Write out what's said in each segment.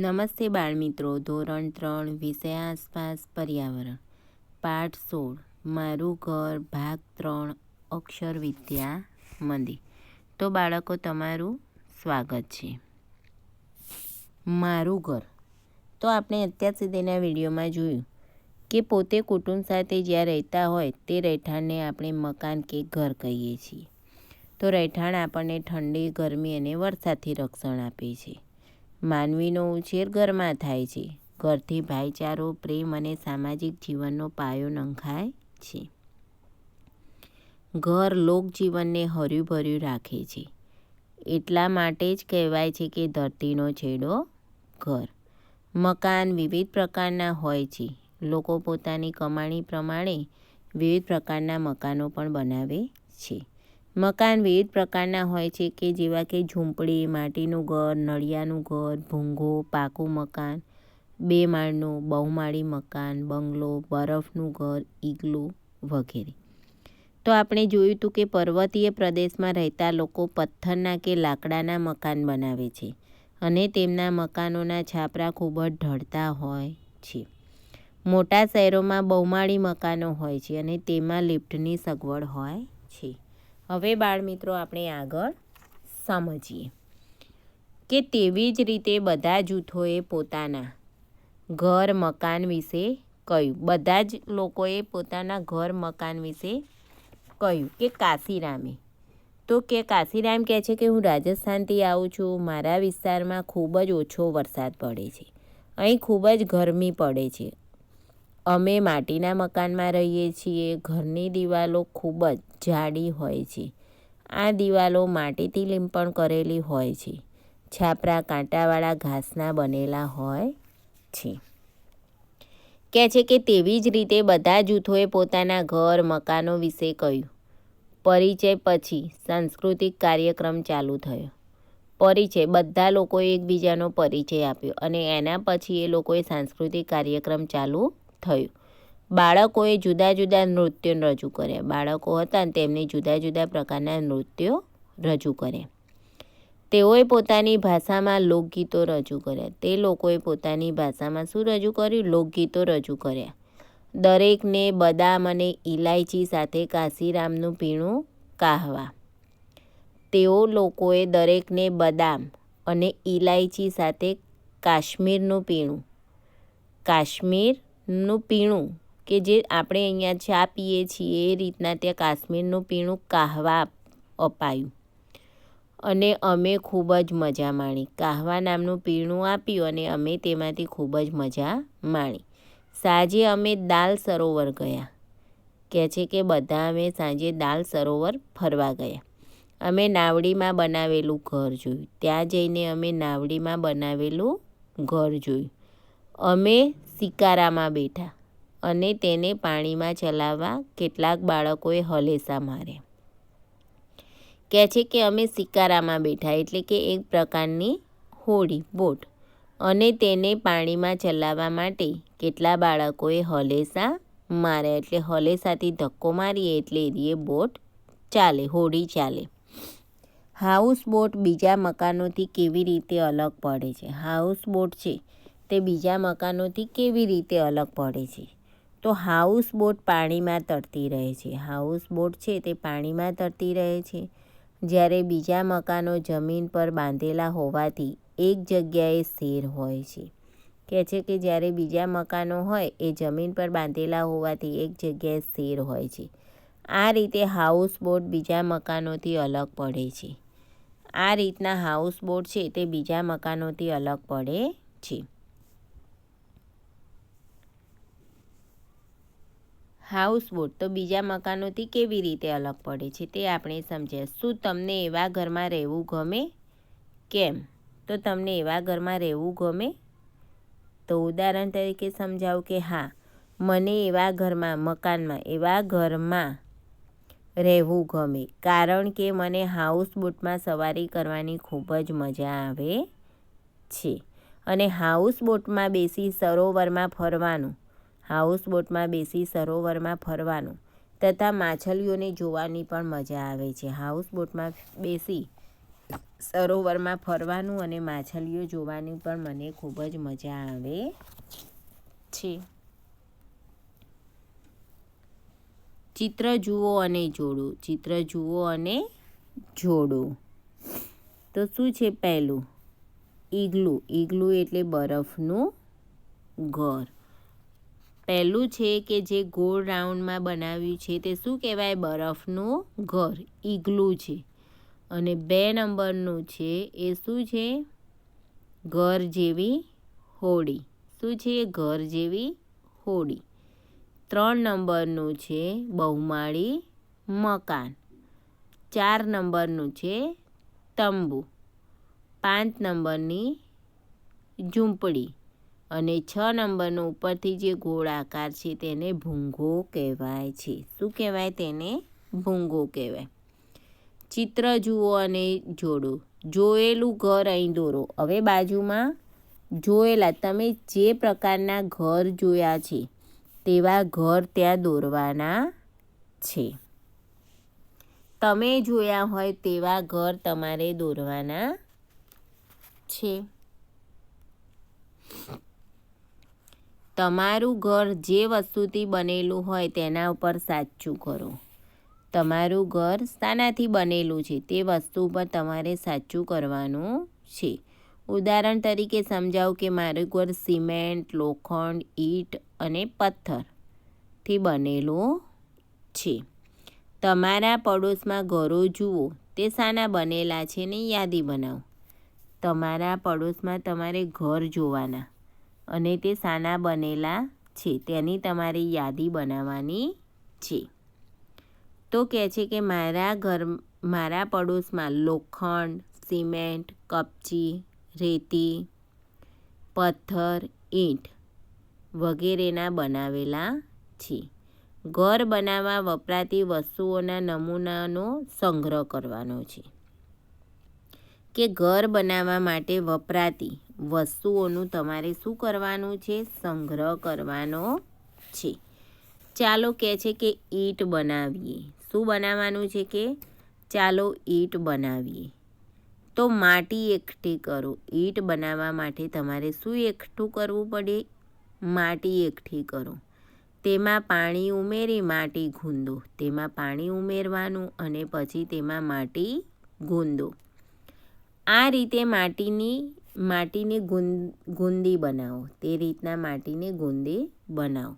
નમસ્તે બાળમિત્રો, ધોરણ ત્રણ, વિષય આસપાસ, પર્યાવરણ. પાઠ સોળ, મારું ઘર, ભાગ ત્રણ, અક્ષર વિદ્યા, મંદિર. તો બાળકો, તમારું સ્વાગત છે. મારું ઘર. તો આપણે અત્યાર સુધીના વિડીયોમાં જોયું કે પોતે કુટુંબ સાથે જ્યાં રહેતા હોય તે રહેઠાણને આપણે મકાન કે ઘર કહીએ છીએ. તો રહેઠાણ આપણને ઠંડી, ગરમી અને વરસાદથી રક્ષણ આપે છે. માનવીનો ઉછેર ઘરમાં થાય છે. ઘરથી ભાઈચારો, પ્રેમ અને સામાજિક જીવનનો પાયો નંખાય છે. ઘર લોકજીવનને હર્યું ભર્યું રાખે છે. એટલા માટે જ કહેવાય છે કે ધરતીનો છેડો ઘર. મકાન વિવિધ પ્રકારના હોય છે. લોકો પોતાની કમાણી પ્રમાણે વિવિધ પ્રકારના મકાનો પણ બનાવે છે. મકાન વિવિધ પ્રકારના હોય છે કે જેવા કે ઝૂંપડી, માટીનું ઘર, નળિયાનું ઘર, ભૂંગો, પાકું મકાન બે માળનું બહુમાળી મકાન, બંગલો, બરફનું ઘર, ઈગલું વગેરે. તો આપણે જોયું હતું કે પર્વતીય પ્રદેશમાં રહેતા લોકો પથ્થરના કે લાકડાના મકાન બનાવે છે અને તેમના મકાનોના છાપરા ખૂબ જ ઢળતા હોય છે. મોટા શહેરોમાં બહુમાળી મકાનો હોય છે અને તેમાં લિફ્ટની સગવડ હોય છે. હવે બાળમિત્રો, આપણે આગળ સમજીએ કે તેવી જ રીતે બધા જૂથોએ પોતાના ઘર, મકાન વિશે કહ્યું. બધા જ લોકોએ પોતાના ઘર, મકાન વિશે કહ્યું કે કાશીરામે. તો કે કાશીરામ કહે છે કે હું રાજસ્થાનથી આવું છું, મારા વિસ્તારમાં ખૂબ જ ઓછો વરસાદ પડે છે. અહીં ખૂબ જ ગરમી પડે છે. અમે માટીના મકાનમાં રહીએ છીએ, ઘરની દિવાલો ખૂબ જ જાડી હોય છે. આ દિવાલો માટીથી લીંપણ કરેલી હોય છે. છાપરા કાંટાવાળા ઘાસના બનેલા હોય છે. કહે છે કે તેવી જ રીતે બધા જૂથોએ પોતાના ઘર, મકાનો વિશે કહ્યું. પરિચય પછી સાંસ્કૃતિક કાર્યક્રમ ચાલુ થયો. પરિચય, બધા લોકોએ એકબીજાનો પરિચય આપ્યો અને એના પછી એ લોકોએ સાંસ્કૃતિક કાર્યક્રમ ચાલુ થયો. બાળકોએ જુદા જુદા નૃત્યો રજૂ કર્યા. બાળકો હતા તેમને જુદા જુદા પ્રકારના નૃત્યો રજૂ કર્યા. તેઓએ પોતાની ભાષામાં લોકગીતો રજૂ કર્યા. તે લોકોએ પોતાની ભાષામાં શું રજૂ કર્યું? લોકગીતો રજૂ કર્યા. દરેકને બદામ અને ઇલાયચી સાથે કાશીરામનું પીણું કાહવા. તેઓ લોકોએ દરેકને બદામ અને ઇલાયચી સાથે કાશ્મીરનું પીણું. કાશ્મીરનું પીણું, કે જે આપણે અહીંયા ચા પીએ છીએ એ રીતના ત્યાં કાશ્મીરનું પીણું કાહવા અપાયું. અને અમે ખૂબ જ મજા માણી. કાહવા નામનું પીણું આપ્યું અને અમે તેમાંથી ખૂબ જ મજા માણી. સાંજે અમે દાલ સરોવર ગયા. કહે છે કે બધા અમે સાંજે દાલ સરોવર ફરવા ગયા. અમે નાવડીમાં બનાવેલું ઘર જોયું. ત્યાં જઈને અમે નાવડીમાં બનાવેલું ઘર જોયું. અમે શિકારામાં બેઠા અને તેને પાણીમાં ચલાવવા કેટલાક બાળકોએ હલેસા માર્યા. કહે છે કે અમે શિકારામાં બેઠા એટલે કે એક પ્રકારની હોડી, બોટ અને તેને પાણીમાં ચલાવવા માટે કેટલા બાળકોએ હલેસા માર્યા એટલે હલેસાથી ધક્કો મારીએ એટલે એ બોટ ચાલે, હોડી ચાલે. હાઉસ બોટ બીજા મકાનોથી કેવી રીતે અલગ પડે છે? હાઉસ બોટ છે તે બીજા મકાનોથી કેવી રીતે અલગ પડે છે? તો હાઉસ બોટ પાણીમાં તરતી રહે છે. હાઉસ બોટ છે તે પાણીમાં તરતી રહે છે. જ્યારે બીજા મકાનો જમીન પર બાંધેલા હોવાથી એક જગ્યાએ સ્થિર હોય છે. કહે છે કે જ્યારે બીજા મકાનો હોય, એ જમીન પર બાંધેલા હોવાથી એક જગ્યાએ સ્થિર હોય છે. આ રીતે હાઉસ બોટ બીજા મકાનોથી અલગ પડે છે. આ રીતના હાઉસ બોટ છે તે બીજા મકાનોથી અલગ પડે છે. હાઉસબોટ તો બીજા મકાનોથી કેવી રીતે અલગ પડે છે તે આપણે સમજ્યા. શું તમને એવા ઘરમાં રહેવું ગમે? કેમ? તો તમને એવા ઘરમાં રહેવું ગમે? તો ઉદાહરણ તરીકે સમજાવું કે હા, મને એવા ઘરમાં, મકાનમાં એવા ઘરમાં રહેવું ગમે. કારણ કે મને હાઉસબોટમાં સવારી કરવાની ખૂબ જ મજા આવે છે. અને હાઉસબોટમાં બેસી સરોવરમાં ફરવાનું હાઉસબોટમાં બેસી સરોવરમાં ફરવાનું. તથા માછલીઓને જોવાની પણ મજા આવે છે. હાઉસબોટમાં બેસી સરોવરમાં ફરવાનું અને માછલીઓ જોવાની પણ મને ખૂબ જ મજા આવે છે. ચિત્ર જુઓ અને જોડો. ચિત્ર જુઓ અને જોડો. તો શું છે પહેલું? ઈગલું. ઈગલું એટલે બરફનું ઘર. પહેલું છે કે જે ગોળ રાઉન્ડમાં બનાવ્યું છે તે શું કહેવાય? બરફનું ઘર, ઈગલું છે. અને બે નંબરનું છે એ શું છે? ઘર જેવી હોડી. શું છે ઘર જેવી હોડી? ત્રણ નંબરનું છે બહુમાળી મકાન. ચાર નંબરનું છે તંબુ. પાંચ નંબરની ઝૂંપડી. અને છ નંબરનો ઉપરથી જે ગોળાકાર છે તેને ભૂંગો કહેવાય છે. શું કહેવાય તેને? ભૂંગો કહેવાય. ચિત્ર જુઓ અને જોડો. જોયેલું ઘર અહીં દોરો. હવે બાજુમાં જોયેલા તમે જે પ્રકારના ઘર જોયા છે તેવા ઘર ત્યાં દોરવાના છે. તમે જોયા હોય તેવા ઘર તમારે દોરવાના છે. તમારું ઘર જે વસ્તુથી બનેલું હોય તેના ઉપર સાચું કરો. તમારું ઘર શાનાથી બનેલું છે તે વસ્તુ પર તમારે સાચું કરવાનું છે. ઉદાહરણ તરીકે સમજાવું કે મારું ઘર સિમેન્ટ, લોખંડ, ઈંટ અને પથ્થરથી બનેલું છે. તમારા પડોશમાં ઘરો જુઓ, તે શાના બનેલા છે ને યાદી બનાવો. તમારા પડોશમાં તમારે ઘર જોવાના. અને તે શાના બનેલા છે. તેની તમારી યાદી બનાવવાની છે. તો કહે છે કે મારા ઘર, મારા પડોશમાં લોખંડ, સિમેન્ટ, કપચી, રેતી, પથ્થર, ઈંટ વગેરેના બનાવેલા છે. ઘર બનાવવા વપરાતી વસ્તુઓના નમૂનાનો સંગ્રહ કરવાનો છે. કે ઘર બનાવવા માટે વપરાતી વસ્તુઓનું તમારે શું કરવાનું છે? સંગ્રહ કરવાનો છે. ચાલો કહે છે કે ઈંટ બનાવીએ. શું બનાવવાનું છે કે? ચાલો ઈંટ બનાવીએ. તો માટી એકઠી કરો. ઈંટ બનાવવા માટે તમારે શું એકઠું કરવું પડે? માટી એકઠી કરો. તેમાં પાણી ઉમેરી માટી ગૂંદો. તેમાં પાણી ઉમેરવાનું અને પછી તેમાં માટી ગૂંદો. આ રીતે માટીની માટીને ગુંદી બનાવો. તે રીતના માટીને ગુંદી બનાવો.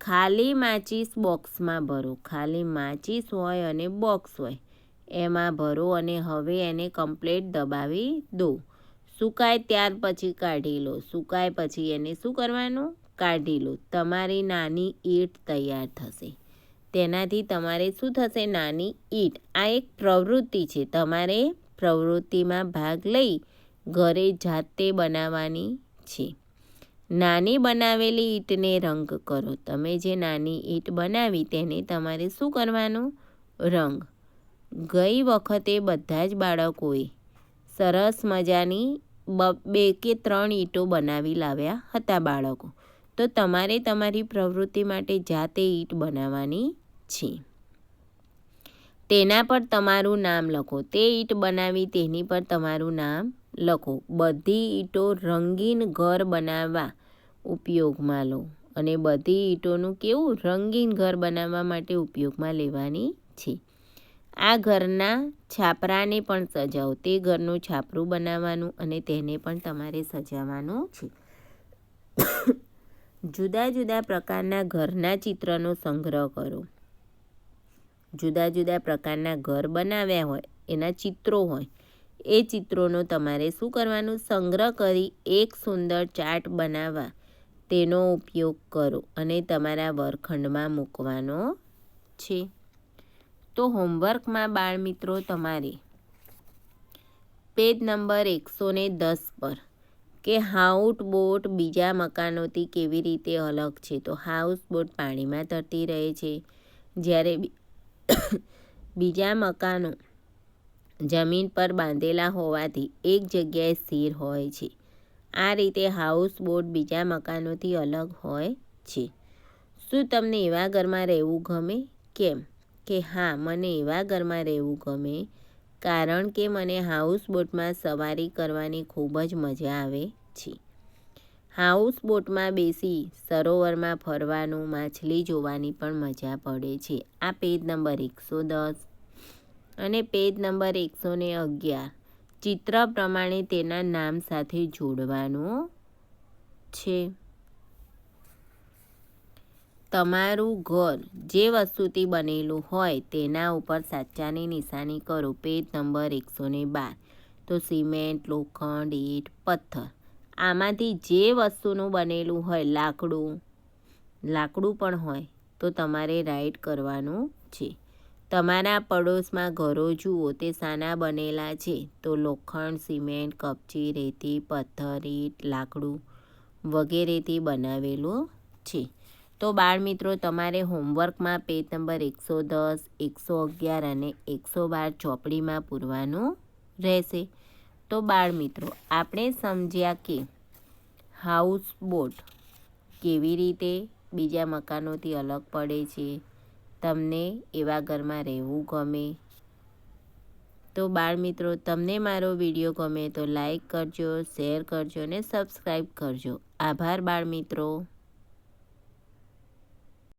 ખાલી માચીસ બોક્સમાં ભરો. ખાલી માચીસ હોય અને બોક્સ હોય. એમાં ભરો અને હવે એને કમ્પ્લેટ દબાવી દો. સુકાય ત્યાર પછી કાઢી લો. સુકાય પછી એને શું કરવાનું? કાઢી લો. તમારી નાની ઈંટ તૈયાર થશે. તેનાથી તમારે શું થશે? નાની ઈંટ. આ એક પ્રવૃત્તિ છે. તમારે પ્રવૃત્તિમાં ભાગ લઈ ઘરે જાતે બનાવવાની છે. નાની બનાવેલી ઈંટને રંગ કરો. તમે જે નાની ઈંટ બનાવી તેને તમારે શું કરવાનું? રંગ. ગઈ વખતે બધા જ બાળકોએ સરસ મજાની બે કે ત્રણ ઈંટો બનાવી લાવ્યા હતા બાળકો. તો તમારે તમારી પ્રવૃત્તિ માટે જાતે ઈંટ બનાવવાની છે. તેના પર તમારું નામ લખો. તે ઈંટ બનાવી તેની પર તમારું નામ લખો, બધી ઈંટો રંગીન ઘર બનાવવા ઉપયોગમાં લો અને બધી ઈંટોનું કેવું રંગીન ઘર બનાવવા માટે ઉપયોગમાં લેવાની છે. આ ઘરના છાપરાને પણ સજાવો, તે ઘરનું છાપરું બનાવવાનું અને તેને પણ તમારે સજાવવાનું છે. જુદા જુદા પ્રકારના ઘરના ચિત્રનો સંગ્રહ કરો. જુદા જુદા પ્રકારના ઘર બનાવ્યા હોય, એના ચિત્રો હોય એ ચિત્રોનો તમારે શું કરવાનું? સંગ્રહ કરી એક સુંદર ચાર્ટ બનાવવા. તેનો ઉપયોગ કરો અને તમારા વર્ગખંડમાં મૂકવાનો છે. તો હોમવર્કમાં બાળમિત્રો તમારે. પેજ નંબર એકસો ને દસ પર. કે હાઉટ બોટ બીજા મકાનોથી કેવી રીતે અલગ છે? તો હાઉસ બોટ પાણીમાં તરતી રહે છે. જ્યારે બીજા મકાનો જમીન પર બાંધેલા હોવાથી એક જગ્યાએ સ્થિર હોય છે. આ રીતે હાઉસ બોટ બીજા મકાનોથી અલગ હોય છે. શું તમને એવા ઘરમાં રહેવું ગમે? કેમ કે હા, મને એવા ઘરમાં રહેવું ગમે. કારણ કે મને હાઉસ બોટમાં સવારી કરવાની ખૂબ જ મજા આવે છે. હાઉસ બોટમાં બેસી સરોવરમાં ફરવાનું, માછલી જોવાની પણ મજા પડે છે. આ પેજ નંબર એકસો દસ અને પેજ નંબર એકસો ને અગિયાર. ચિત્ર પ્રમાણે તેના નામ સાથે જોડવાનું છે. તમારું ઘર જે વસ્તુથી બનેલું હોય તેના ઉપર સાચાની નિશાની કરો. પેજ નંબર એકસો ને બાર. તો સિમેન્ટ, લોખંડ, ઈંટ, પથ્થર. આમાંથી જે વસ્તુનું બનેલું હોય, લાકડું લાકડું પણ હોય, તો તમારે રાઈટ કરવાનું છે. તમારા પડોશમાં ઘરો જુઓ, તે સાના બનેલા છે. તો લોખંડ, સિમેન્ટ, કપચી, રેતી, પથ્થર, ઈંટ, લાકડું વગેરેથી બનાવેલું છે. તો બાળમિત્રો, તમારે હોમવર્કમાં પેજ નંબર એકસો દસ, એકસો અગિયાર અને એકસો બાર ચોપડીમાં પૂરવાનું રહેશે. તો બાળમિત્રો, આપણે સમજ્યા કે હાઉસ બોટ કેવી રીતે બીજા મકાનોથી અલગ પડે છે તમને એવા ઘરમાં રહેવું ગમે? તો બાળમિત્રો, તમને મારો વીડિયો ગમે તો લાઈક કરજો, શેર કરજો અને સબસ્ક્રાઈબ કરજો. આભાર બાળમિત્રો.